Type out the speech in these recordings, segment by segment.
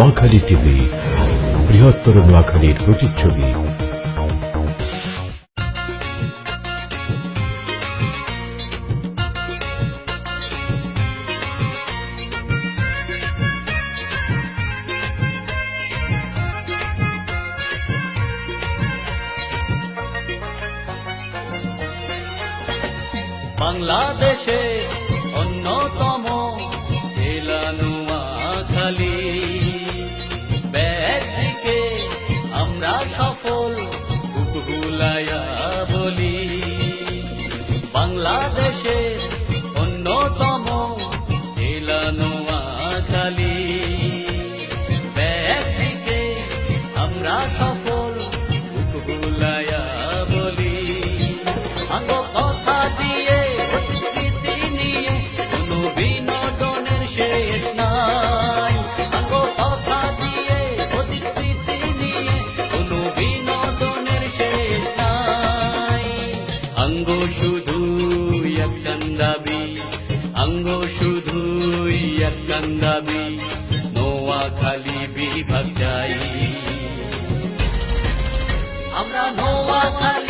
Noakhali TV বৃহত্তর নোয়াখালীর প্রতিচ্ছবি। বাংলাদেশে অন্যতম জেলা নোয়াখালী। সফল। ভুলায়া বলি বাংলাদেশের অন্যতম এলানো নোয়াখালী একখান দাবি আঙ্গ শুধু একখান দাবি নোয়াখালী বিভাগ চাই। আমরা নোয়াখালী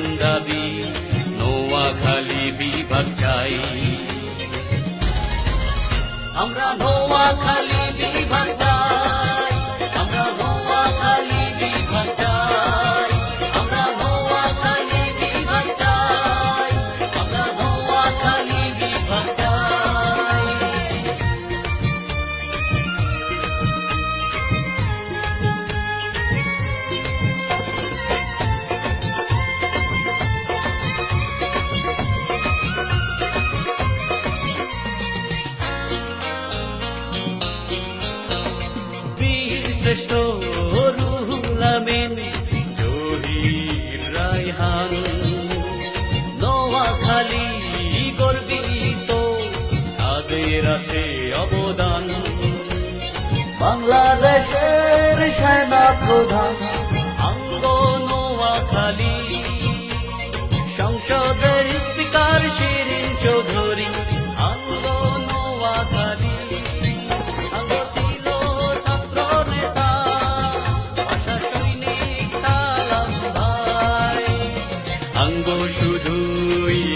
এক কান্দাবি নোয়াখালী বিভাগ চাই। আমরা নোয়াখালী বিভাগ চাই। শ্রেষ্ঠ রুহুল আমিন জহির রায়হান। নোয়াখালী গর্বিত তাদের আছে অবদান। বাংলাদেশের সেনা প্রধান।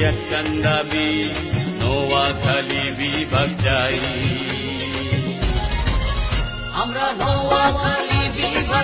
শুধুই এক কান্দাবি নোয়াখালী বিভাগ চাই আমরা নোয়াখালী বিভাগ